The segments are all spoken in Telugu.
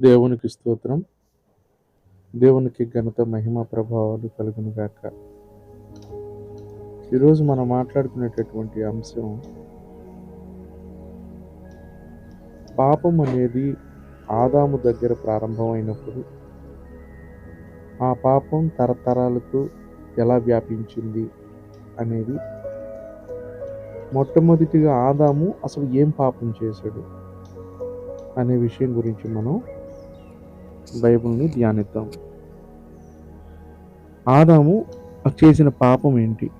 దేవునికి స్తోత్రం. దేవునికి ఘనత మహిమ ప్రభావాలు కలుగును గాక. ఈరోజు మనం మాట్లాడుకునేటటువంటి అంశం పాపం అనేది ఆదాము దగ్గర ప్రారంభమైనప్పుడు ఆ పాపం తరతరాలకు ఎలా వ్యాపించింది అనేది మొట్టమొదటిగా ఆదాము అసలు ఏం పాపం చేశాడు అనే విషయం గురించి మనం బైబుల్ని ధ్యానిద్దాం. ఆదాము చేసిన పాపం ఏంటి?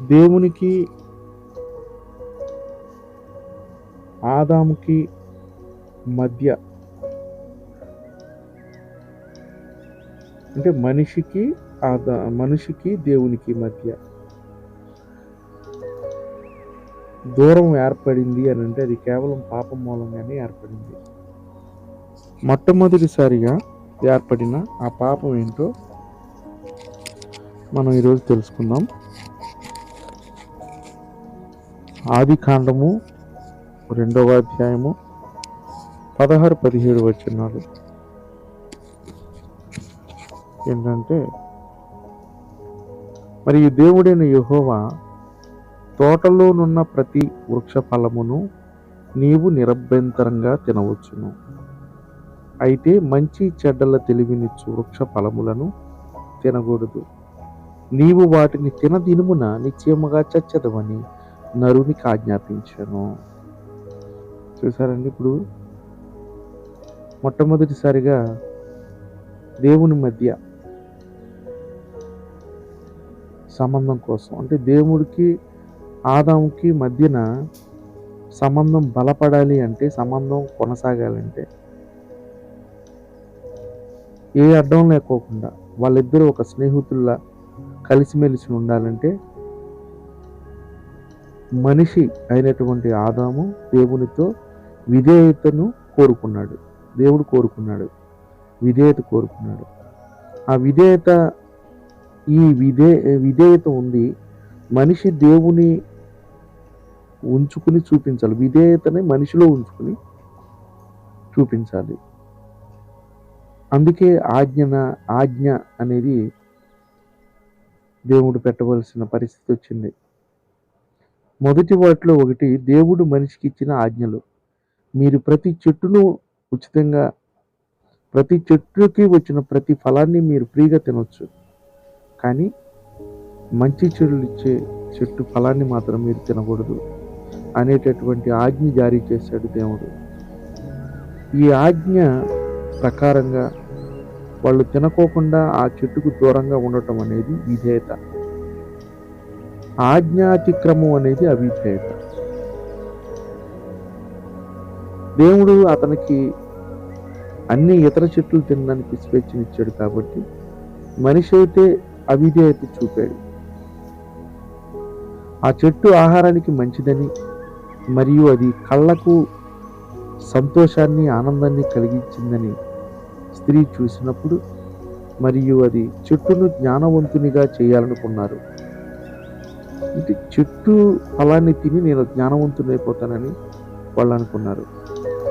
దేవునికి ఆదాముకి మధ్య అంటే మనిషికి ఆదా మనిషికి దేవునికి మధ్య దూరం ఏర్పడింది అని అంటే అది కేవలం పాపం మూలంగానే ఏర్పడింది. మొట్టమొదటిసారిగా ఏర్పడిన ఆ పాపం ఏంటో మనం ఈరోజు తెలుసుకుందాం. ఆది కాండము రెండవ అధ్యాయము పదహారు పదిహేడు వచనాలు. ఏంటంటే మరియు దేవుడైన యహోవా తోటలోనున్న ప్రతి వృక్ష ఫలమును నీవు నిరభ్యంతరంగా తినవచ్చును. అయితే మంచి చెడ్డల తెలివినిచ్చు వృక్ష ఫలములను తినకూడదు. నీవు వాటిని తినదినుమున నిశ్చయముగా చచ్చదవని నరునికి ఆజ్ఞాపించాను చూసారండి ఇప్పుడు? మొట్టమొదటిసారిగా దేవుని మధ్య సంబంధం కోసం అంటే దేవుడికి ఆదాంకి మధ్యన సంబంధం బలపడాలి అంటే సంబంధం కొనసాగాలంటే ఏ అడ్డం లేకోకుండా వాళ్ళిద్దరూ ఒక స్నేహితుల్లా కలిసిమెలిసి ఉండాలంటే మనిషి అయినటువంటి ఆదాము దేవునితో విధేయతను కోరుకున్నాడు. దేవుడు కోరుకున్నాడు. విధేయత కోరుకున్నాడు. ఆ విధేయత ఈ విధే విధేయత ఉంది. మనిషి దేవుని ఉంచుకుని చూపించాలి. విధేయతని మనిషిలో ఉంచుకుని చూపించాలి. అందుకే ఆజ్ఞన ఆజ్ఞ అనేది దేవుడు పెట్టవలసిన పరిస్థితి వచ్చింది. మొదటి వాటిలో ఒకటి దేవుడు మనిషికి ఇచ్చిన ఆజ్ఞలు. మీరు ప్రతి చెట్టును ఉచితంగా ప్రతి చెట్టుకి వచ్చిన ప్రతి ఫలాన్ని మీరు ఫ్రీగా తినవచ్చు కానీ మంచి చెడులు ఇచ్చే చెట్టు ఫలాన్ని మాత్రం మీరు తినకూడదు. అనేటటువంటి ఆజ్ఞ జారీ చేశాడు దేవుడు. ఈ ఆజ్ఞ ప్రకారంగా వాళ్ళు తినకోకుండా ఆ చెట్టుకు దూరంగా ఉండటం అనేది విధేయత. ఆజ్ఞాతిక్రమం అనేది అవిధేయత. దేవుడు అతనికి అన్ని ఇతర చెట్లు తినడానికి స్వేచ్ఛనిచ్చాడు కాబట్టి మనిషి అయితే అవిధేయత చూపాడు. ఆ చెట్టు ఆహారానికి మంచిదని మరియు అది కళ్ళకు సంతోషాన్ని ఆనందాన్ని కలిగించిందని స్త్రీ చూసినప్పుడు మరియు అది చెట్టును జ్ఞానవంతునిగా చేయాలనుకున్నారు. అంటే చెట్టు ఫలాన్ని తిని నేను జ్ఞానవంతుడైపోతానని వాళ్ళు అనుకున్నారు.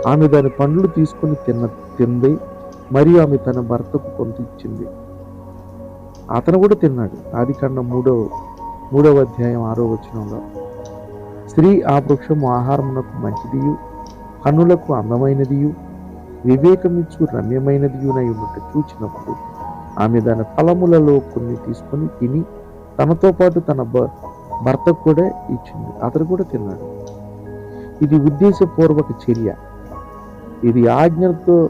ఆమె దాని పండ్లు తీసుకుని తిన్న తింది. మరియు ఆమె తన భర్తకు కొంత ఇచ్చింది. అతను కూడా తిన్నాడు. ఆది కన్నా మూడో మూడవ అధ్యాయం ఆరో వచనంలో. స్త్రీ ఆ వృక్షము ఆహారమునకు మంచిదియు కన్నులకు అందమైనదియు వివేకమిచ్చు రమ్యమైనదియునై ఉన్నట్టు చూచినప్పుడు ఆమె దాని ఫలములలో కొన్ని తీసుకొని తిని తనతో పాటు తన భర్త భర్తకు కూడా ఇచ్చింది. అతను కూడా తిన్నాడు. ఇది ఉద్దేశపూర్వక చర్య. ఇది ఆజ్ఞతో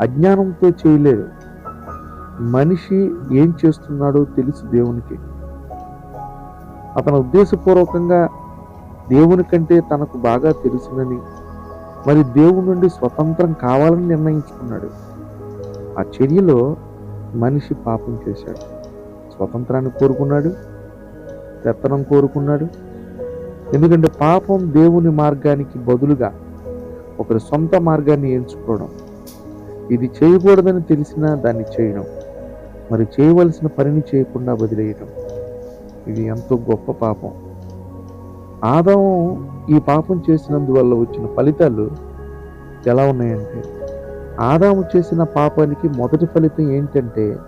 అజ్ఞానంతో చేయలేదు. మనిషి ఏం చేస్తున్నాడో తెలుసు దేవునికి. అతను ఉద్దేశపూర్వకంగా దేవుని కంటే తనకు బాగా తెలుసునని మరి దేవుని నుండి స్వతంత్రం కావాలని నిర్ణయించుకున్నాడు. ఆ చర్యలో మనిషి పాపం చేశాడు. స్వతంత్రాన్ని కోరుకున్నాడు పెత్తనం కోరుకున్నాడు. ఎందుకంటే పాపం దేవుని మార్గానికి బదులుగా ఒకరి సొంత మార్గాన్ని ఎంచుకోవడం. ఇది చేయకూడదని తెలిసినా దాన్ని చేయడం. మరి చేయవలసిన పనిని చేయకుండా వదిలేయడం ఇది ఎంతో గొప్ప పాపం. ఆదాము ఈ పాపం చేసినందువల్ల వచ్చిన ఫలితాలు ఎలా ఉన్నాయంటే ఆదాము చేసిన పాపానికి మొదటి ఫలితం ఏంటంటే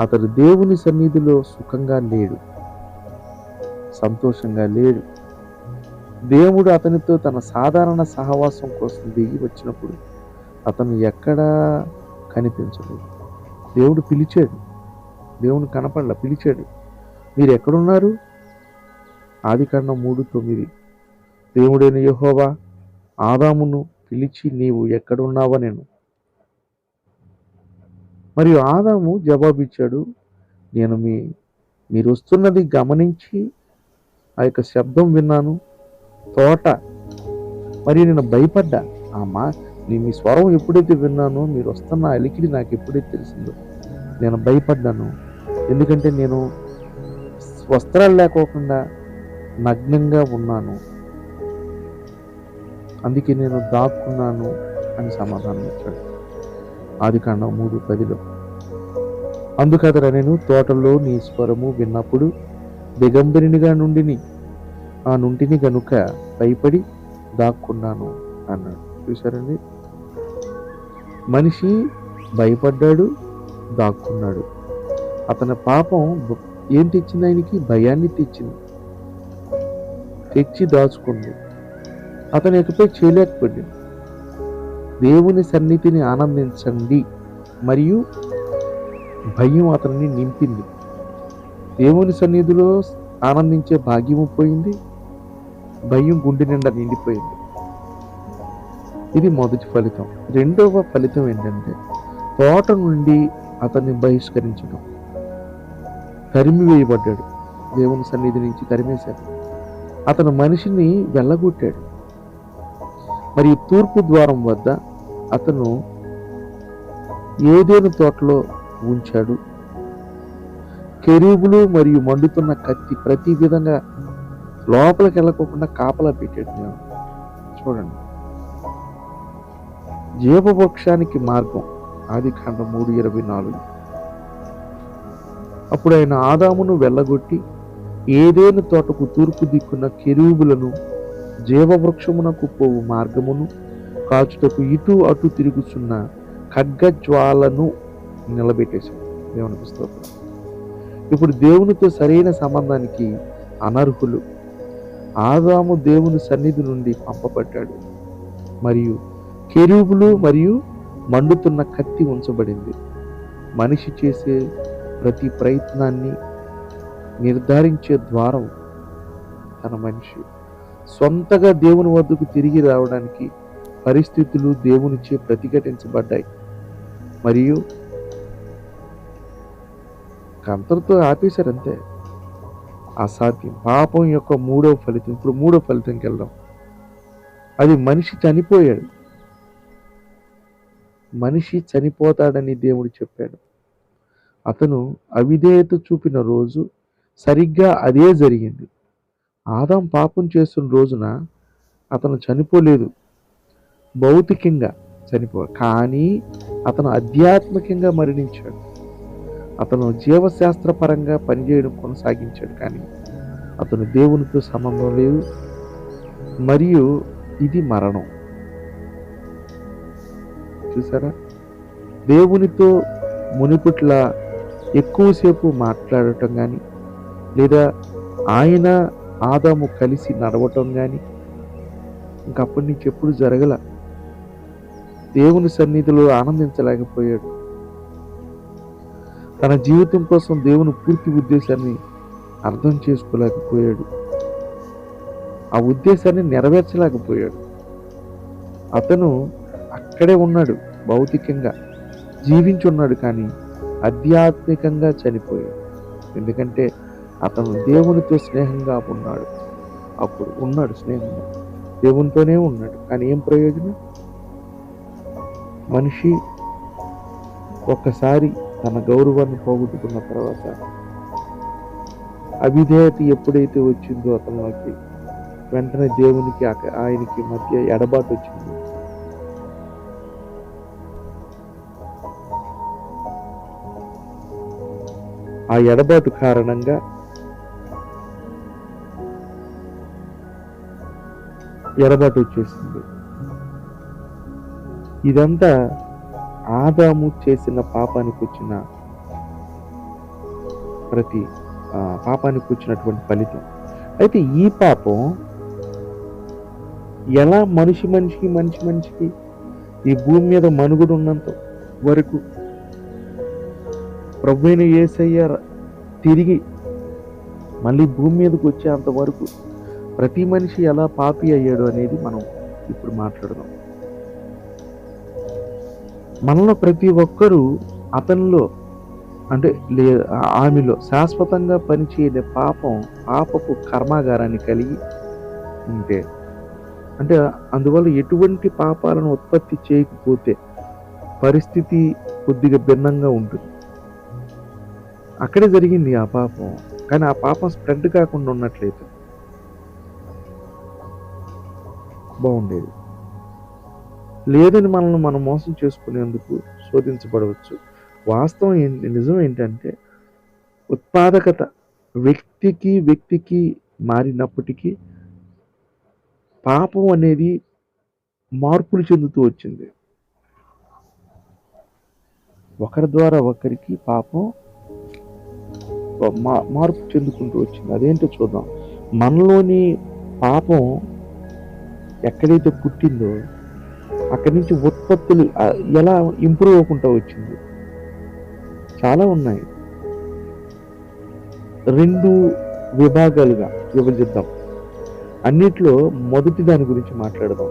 అతడు దేవుని సన్నిధిలో సుఖంగా లేడు సంతోషంగా లేడు. దేవుడు అతనితో తన సాధారణ సహవాసం కోసం దిగి వచ్చినప్పుడు అతను ఎక్కడా కనిపించలేదు. దేవుడు పిలిచాడు. దేవుని కనపడలా పిలిచాడు. మీరు ఎక్కడున్నారు? ఆదికాండం మూడు తొమ్మిది. దేవుడైన యహోవా ఆదామును పిలిచి నీవు ఎక్కడున్నావా నేను. మరియు ఆదాము జవాబిచ్చాడు నేను మీ మీరు వస్తున్నది గమనించి ఆ యొక్క శబ్దం విన్నాను తోట. మరియు నేను భయపడ్డా అమ్మా నేను నీ మీ స్వరం ఎప్పుడైతే విన్నానో మీరు వస్తున్న అలికిడి నాకు ఎప్పుడైతే తెలిసిందో నేను భయపడ్డాను. ఎందుకంటే నేను వస్త్రాలు లేకోకుండా నగ్నంగా ఉన్నాను. అందుకే నేను దాక్కున్నాను అని సమాధానం ఇచ్చాడు. ఆది కాండం మూడు పదిలో. అందుకదర నేను తోటలో నీ స్వరము విన్నప్పుడు దిగంబరినిగా నుండిని ఆ నుండిని గనుక భయపడి దాక్కున్నాను అన్నాడు. చూసారండి మనిషి భయపడ్డాడు దాక్కున్నాడు. అతని పాపం ఏం తెచ్చింది ఆయనకి? భయాన్ని తెచ్చింది తెచ్చి దాచుకుంది. అతను ఇకపై చేయలేకపోయాడు దేవుని సన్నిధిని ఆనందించండి మరియు భయం అతన్ని నింపింది. దేవుని సన్నిధిలో ఆనందించే భాగ్యము పోయింది. భయం గుండె నిండా నిండిపోయింది. ఇది మొదటి ఫలితం. రెండవ ఫలితం ఏంటంటే తోట నుండి అతన్ని బహిష్కరించడం. తరిమి వేయబడ్డాడు దేవుని సన్నిధి నుంచి తరిమేశాడు. అతను మనిషిని వెళ్ళగొట్టాడు. మరియు తూర్పు ద్వారం వద్ద అతను ఏదేను తోటలో ఉంచాడు. కెరూబులు మరియు మండుతున్న కత్తి ప్రతి విధంగా లోపలికి వెళ్ళకోకుండా కాపలా పెట్టాడు నేను చూడండి. జీవవృక్షానికి మార్గం. ఆది కాండం మూడు ఇరవై నాలుగు. అప్పుడు ఆయన ఆదామును వెళ్ళగొట్టి ఏదేను తోటకు తూర్పు దిక్కున కెరూబులను జీవవృక్షమునకు పోవు మార్గమును కాచుటకు ఇటు అటు తిరుగుచున్న ఖడ్గజ్వాలను నిలబెట్టేశాడు. దేవుని పుస్తకం ఇప్పుడు దేవునితో సరైన సంబంధానికి అనర్హులు. ఆదాము దేవుని సన్నిధి నుండి పంపబడ్డాడు. మరియు కెరూబులు మరియు మండుతున్న కత్తి ఉంచబడింది. మనిషి చేసే ప్రతి ప్రయత్నాన్ని నిర్ధారించే ద్వారం తన మనిషి. సొంతగా దేవుని వద్దకు తిరిగి రావడానికి పరిస్థితులు దేవునిచే ప్రతిఘటించబడ్డాయి. మరియు కంతలతో ఆపేశారు అంతే. అసాధ్యం. పాపం యొక్క మూడవ ఫలితం. ఇప్పుడు మూడో ఫలితంకి వెళ్దాం. అది మనిషి చనిపోయాడు. మనిషి చనిపోతాడని దేవుడు చెప్పాడు. అతను అవిధేయత చూపిన రోజు సరిగ్గా అదే జరిగింది. ఆదాం పాపం చేస్తున్న రోజున అతను చనిపోలేదు. భౌతికంగా చనిపో కానీ అతను ఆధ్యాత్మికంగా మరణించాడు. అతను జీవశాస్త్రపరంగా పనిచేయడం కొనసాగించాడు కానీ అతను దేవునితో సంబంధం లేదు మరియు ఇది మరణం. చూసారా? దేవునితో మునిపుట్ల ఎక్కువసేపు మాట్లాడటం కానీ లేదా ఆయన ఆదాము కలిసి నడవటం కానీ ఇంకప్పటి నుంచి ఎప్పుడు జరగల. దేవుని సన్నిధిలో ఆనందించలేకపోయాడు. తన జీవితం కోసం దేవుని పూర్తి ఉద్దేశాన్ని అర్థం చేసుకోలేకపోయాడు. ఆ ఉద్దేశాన్ని నెరవేర్చలేకపోయాడు. అతను అక్కడే ఉన్నాడు భౌతికంగా జీవించున్నాడు కానీ ఆధ్యాత్మికంగా చనిపోయాడు. ఎందుకంటే అతను దేవునితో స్నేహంగా ఉన్నాడు. అప్పుడు ఉన్నాడు స్నేహంగా దేవునితోనే ఉన్నాడు. కానీ ఏం ప్రయోజనం? మనిషి ఒక్కసారి తన గౌరవాన్ని పోగొట్టుకున్న తర్వాత అవిధేయత ఎప్పుడైతే వచ్చిందో అతనిలోకి వెంటనే దేవునికి ఆయనకి మధ్య ఎడబాటు వచ్చింది. ఆ ఎడబాటు కారణంగా ఎడబాటు వచ్చేసింది. ఇదంతా ఆదాము చేసిన పాపానికి వచ్చిన ప్రతి పాపానికి వచ్చినటువంటి ఫలితం. అయితే ఈ పాపం ఎలా మనిషి మనిషికి మనిషి మనిషికి ఈ భూమి మీద మనుగుడు ఉన్నంత వరకు ప్రభుని ఏసయ్య యేసయ్య తిరిగి మళ్ళీ భూమి మీదకి వచ్చేంత వరకు ప్రతి మనిషి ఎలా పాపి అయ్యాడు అనేది మనం ఇప్పుడు మాట్లాడదాం. మనలో ప్రతి ఒక్కరూ అతనిలో అంటే లే ఆమెలో శాశ్వతంగా పనిచేయని పాపం పాపపు కర్మాగారాన్ని కలిగి ఉంటే అంటే అందువల్ల ఎటువంటి పాపాలను ఉత్పత్తి చేయకపోతే పరిస్థితి కొద్దిగా భిన్నంగా ఉంటుంది. అక్కడే జరిగింది ఆ పాపం. కానీ ఆ పాపం స్ప్రెడ్ కాకుండా ఉన్నట్లయితే బాగుండేది. లేదని మనల్ని మనం మోసం చేసుకునేందుకు శోధించబడవచ్చు. వాస్తవం ఏంటి నిజం ఏంటంటే ఉత్పాదకత వ్యక్తికి వ్యక్తికి మారినప్పటికీ పాపం అనేది మార్పులు చెందుతూ వచ్చింది. ఒకరి ద్వారా ఒకరికి పాపం మా- మార్పు చెందుకుంటూ వచ్చింది. అదేంటో చూద్దాం. మనలోని పాపం ఎక్కడైతే పుట్టిందో అక్కడి నుంచి ఉత్పత్తులు ఎలా ఇంప్రూవ్ అవ్వకుండా వచ్చింది చాలా ఉన్నాయి. రెండు విభాగాలుగా విభజిద్దాం. అన్నిట్లో మొదటి దాని గురించి మాట్లాడదాం.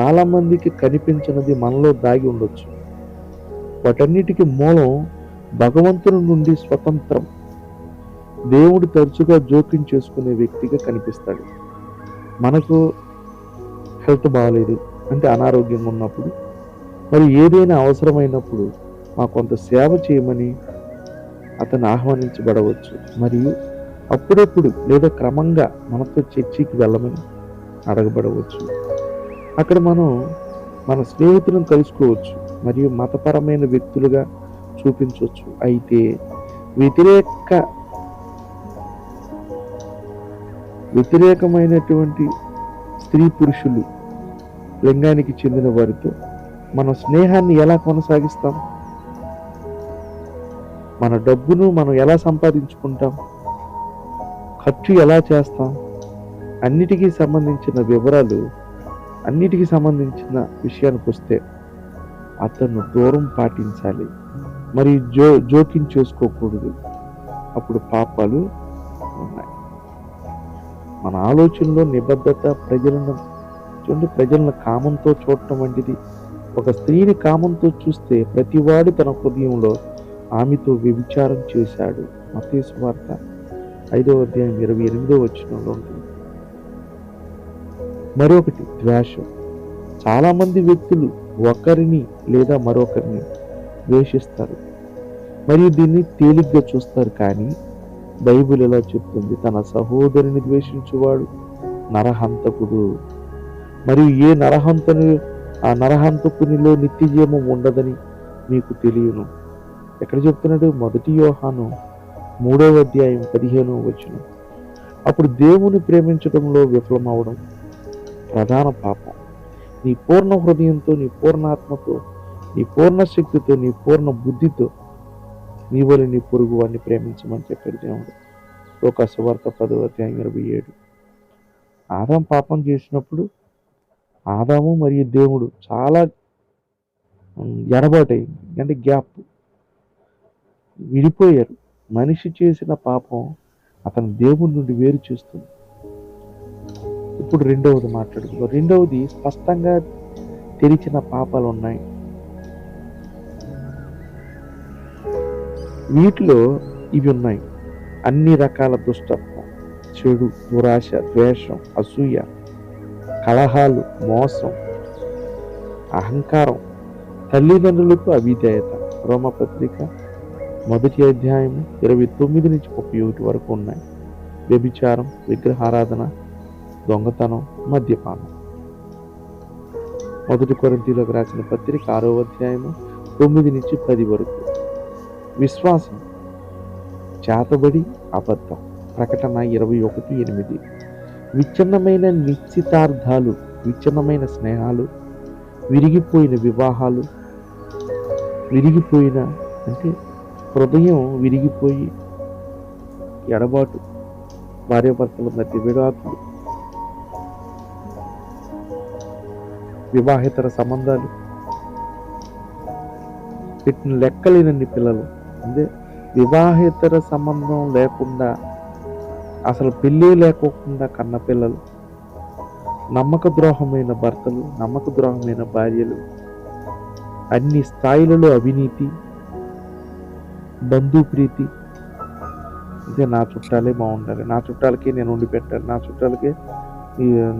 చాలా మందికి కనిపించినది మనలో దాగి ఉండొచ్చు. వాటన్నిటికీ మూలం భగవంతుని నుండి స్వతంత్రం. దేవుడు తరచుగా జోక్యం చేసుకునే వ్యక్తిగా కనిపిస్తాడు. మనకు హెల్త్ బాగాలేదు అంటే అనారోగ్యంగా ఉన్నప్పుడు మరి ఏదైనా అవసరమైనప్పుడు మా కొంత సేవ చేయమని అతను ఆహ్వానించబడవచ్చు. మరియు అప్పుడప్పుడు లేదా క్రమంగా మనతో చర్చికి వెళ్ళమని అడగబడవచ్చు. అక్కడ మనం మన స్నేహితులను కలుసుకోవచ్చు మరియు మతపరమైన వ్యక్తులుగా చూపించవచ్చు. అయితే వ్యతిరేక వ్యతిరేకమైనటువంటి స్త్రీ పురుషులు లింగానికి చెందిన వారితో మన స్నేహాన్ని ఎలా కొనసాగిస్తాం? మన డబ్బును మనం ఎలా సంపాదించుకుంటాం? ఖర్చు ఎలా చేస్తాం? అన్నిటికీ సంబంధించిన వివరాలు అన్నిటికీ సంబంధించిన విషయానికి వస్తే అతను దూరం పాటించాలి. మరి జో జోక్యం చేసుకోకూడదు. అప్పుడు పాపాలు ఉన్నాయి. మన ఆలోచనలో నిబద్ధత ప్రజలను చూడండి ప్రజలను కామంతో చూడటం వంటిది. ఒక స్త్రీని కామంతో చూస్తే ప్రతివాడు తన హృదయంలో ఆమెతో వ్యభిచారం చేశాడు. మతేసు వార్త ఐదవ అధ్యాయం ఇరవై ఎనిమిదో వచ్చినంలో ఉంటుంది. మరొకటి ద్వేషం. చాలామంది వ్యక్తులు ఒకరిని లేదా మరొకరిని ద్వేషిస్తారు. మరియు దీన్ని తేలిగ్గా చూస్తారు కానీ బైబిల్ ఎలా చెప్తుంది? తన సహోదరుని ద్వేషించువాడు నరహంతకుడు మరియు ఏ నరహంతను ఆ నరహంతకునిలో నిత్య ఉండదని మీకు తెలియను. ఎక్కడ చెప్తున్నాడు? మొదటి యోహాను మూడవ అధ్యాయం పదిహేను వచ్చిన అప్పుడు దేవుని ప్రేమించడంలో విఫలమవడం ప్రధాన పాపం. నీ పూర్ణ హృదయంతో నీ పూర్ణాత్మతో నీ పూర్ణ శక్తితో నీ పూర్ణ బుద్ధితో నీ వల్ల నీ పొరుగు వాడిని ప్రేమించమని చెప్పాడు దేవుడు. ఒక సువార్త పదవ అధ్యాయం ఇరవై ఏడు. ఆదాం పాపం చేసినప్పుడు ఆదాము మరియు దేవుడు చాలా ఉమ్, ఎడబాటైంది అంటే గ్యాప్ విడిపోయారు. మనిషి చేసిన పాపం అతను దేవుడి నుండి వేరు చేస్తుంది. ఇప్పుడు రెండవది మాట్లాడుకుందాం. రెండవది స్పష్టంగా తెరిచిన పాపాలు ఉన్నాయి. వీటిలో ఇవి ఉన్నాయి. అన్ని రకాల దుష్టత్వం చెడు దురాశ ద్వేషం అసూయ కలహాలు మోసం అహంకారం తల్లిదండ్రులకు అవిధేయత. రోమపత్రిక మొదటి అధ్యాయం ఇరవై తొమ్మిది నుంచి ముప్పై ఒకటి వరకు ఉన్నాయి. వ్యభిచారం విగ్రహారాధన దొంగతనం మద్యపానం. మొదటి కొరంతిలోకి రాసిన పత్రిక ఆరో అధ్యాయము తొమ్మిది నుంచి పది వరకు. విశ్వాసం చేతబడి అబద్ధం. ప్రకటన ఇరవై ఒకటి ఎనిమిది. విచ్ఛిన్నమైన నిశ్చితార్థాలు విచ్ఛిన్నమైన స్నేహాలు విరిగిపోయిన వివాహాలు విరిగిపోయిన అంటే హృదయం విరిగిపోయి ఎడబాటు భార్యాభర్తల మధ్య విడాకులు వివాహేతర సంబంధాలు పెట్టిన లెక్కలేనన్ని పిల్లలు. అంటే వివాహేతర సంబంధం లేకుండా అసలు పెళ్ళి లేకోకుండా కన్న పిల్లలు నమ్మక ద్రోహమైన భర్తలు నమ్మక ద్రోహమైన భార్యలు అన్ని స్థాయిలలో అవినీతి బంధుప్రీతి. అంటే నా చుట్టాలే బాగుండాలి. నా చుట్టాలకే నేను ఉండి పెట్టాలి. నా చుట్టాలకే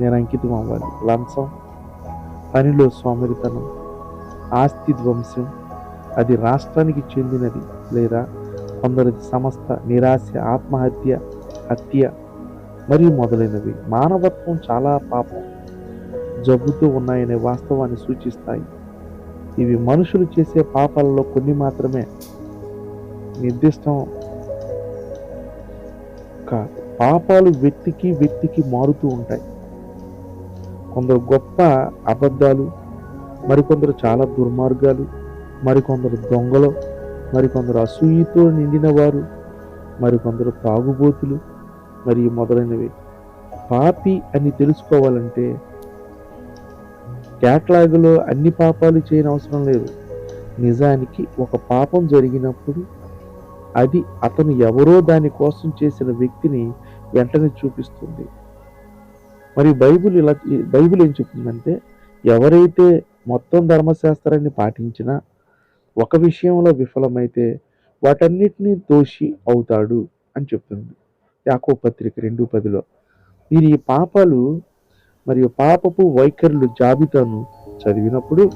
నేను అంకితం అవ్వాలి. లంచం పనిలో సోమరితనం ఆస్తి ధ్వంసం అది రాష్ట్రానికి చెందినది లేదా కొందరి సంస్థ నిరాశ ఆత్మహత్య హత్య మరియు మొదలైనవి. మానవత్వం చాలా పాపం. జబ్బుతూ ఉన్నాయనే వాస్తవాన్ని సూచిస్తాయి. ఇవి మనుషులు చేసే పాపాలలో కొన్ని మాత్రమే. నిర్దిష్టం కాదు. పాపాలు వ్యక్తికి వ్యక్తికి మారుతూ ఉంటాయి. కొందరు గొప్ప అబద్ధాలు మరికొందరు చాలా దుర్మార్గాలు మరికొందరు దొంగలు మరికొందరు అసూయతో నిండిన వారు మరికొందరు తాగుబోతులు మరియు మొదలైనవి. పాపి అని తెలుసుకోవాలంటే క్యాట్లాగులో అన్ని పాపాలు చేయని అవసరం లేదు. నిజానికి ఒక పాపం జరిగినప్పుడు అది అతను ఎవరో దాని కోసం చేసిన వ్యక్తిని వెంటనే చూపిస్తుంది. మరి బైబిల్ ఇలా బైబిల్ ఏం చెప్తుందంటే ఎవరైతే మొత్తం ధర్మశాస్త్రాన్ని పాటించినా ఒక విషయంలో విఫలమైతే వాటన్నిటినీ దోషి అవుతాడు అని చెప్తుంది. యాకో పత్రిక రెండు పదిలో. మీరు ఈ పాపాలు మరియు పాపపు వైఖరులు జాబితాను చదివినప్పుడు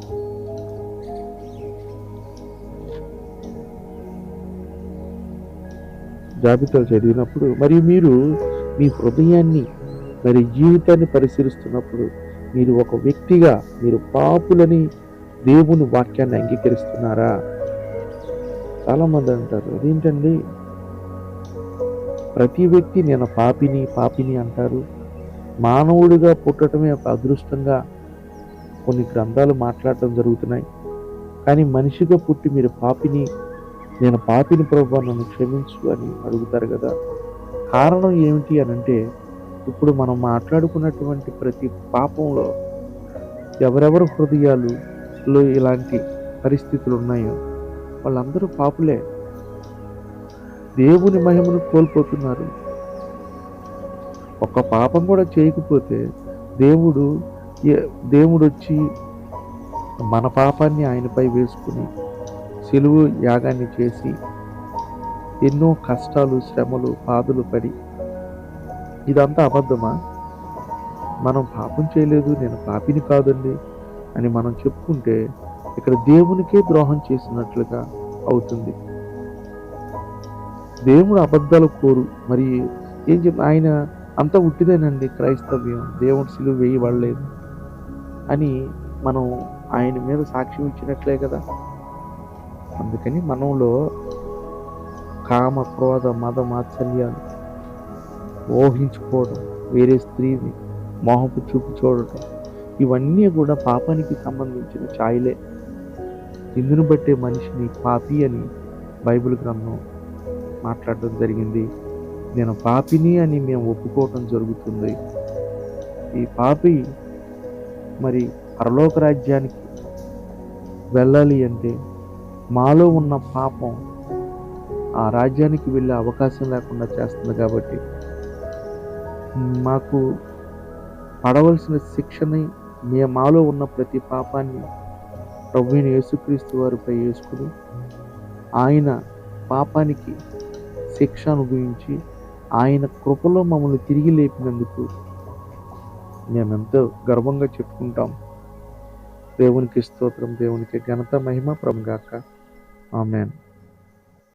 జాబితాలు చదివినప్పుడు మరియు మీరు మీ హృదయాన్ని మరి జీవితాన్ని పరిశీలిస్తున్నప్పుడు మీరు ఒక వ్యక్తిగా మీరు పాపులని దేవుని వాక్యాన్ని అంగీకరిస్తున్నారా? చాలామంది అంటారు. అదేంటండి ప్రతి వ్యక్తి నేను పాపిని పాపిని అంటారు. మానవుడిగా పుట్టడమే ఒక అదృష్టంగా కొన్ని గ్రంథాలు మాట్లాడటం జరుగుతున్నాయి. కానీ మనిషిగా పుట్టి మీరు పాపిని నేను పాపిని ప్రభు నన్ను క్షమించు అని అడుగుతారు కదా. కారణం ఏమిటి అని అంటే ఇప్పుడు మనం మాట్లాడుకున్నటువంటి ప్రతి పాపంలో ఎవరెవరు హృదయాలులో ఇలాంటి పరిస్థితులు ఉన్నాయో వాళ్ళందరూ పాపులే. దేవుని మహిమను కోల్పోతున్నారు. ఒక పాపం కూడా చేయకపోతే దేవుడు దేవుడు వచ్చి మన పాపాన్ని ఆయనపై వేసుకుని సిలువు యాగాన్ని చేసి ఎన్నో కష్టాలు శ్రమలు బాధలు పడి ఇదంతా అబద్ధమా? మనం పాపం చేయలేదు నేను పాపిని కాదండి అని మనం చెప్పుకుంటే ఇక్కడ దేవునికే ద్రోహం చేసినట్లుగా అవుతుంది. దేవుడు అబద్ధాలు కోరు. మరి ఏం చెప్ ఆయన అంతా ఉట్టిదేనండి క్రైస్తవ్యం. దేవుడు సిలువ వేయబడలేదు అని మనం ఆయన మీద సాక్ష్యం ఇచ్చినట్లే కదా. అందుకని మనంలో కామ క్రోధ మద మాత్సల్యాలు ఊహించుకోవడం వేరే స్త్రీని మోహపు చూపు చూడటం ఇవన్నీ కూడా పాపానికి సంబంధించిన ఛాయలే. ఇందును బట్టే మనిషిని పాపి అని బైబిల్ గ్రంథం మాట్లాడడం జరిగింది. నేను పాపిని అని మేము ఒప్పుకోవటం జరుగుతుంది. ఈ పాపి మరి పరలోక రాజ్యానికి వెళ్ళాలి అంటే మాలో ఉన్న పాపం ఆ రాజ్యానికి వెళ్ళే అవకాశం లేకుండా చేస్తుంది కాబట్టి మాకు పడవలసిన శిక్షని మే మాలో ఉన్న ప్రతి పాపాన్ని ప్రభుని యేసుక్రీస్తు వారిపై వేసుకుని ఆయన పాపానికి శిక్ష అనుభవించి ఆయన కృపలో మమ్మల్ని తిరిగి లేపినందుకు మేమెంతో గర్వంగా చెప్పుకుంటాం. దేవునికి స్తోత్రం దేవునికి ఘనత మహిమ ప్రభుగాక. ఆమెన్.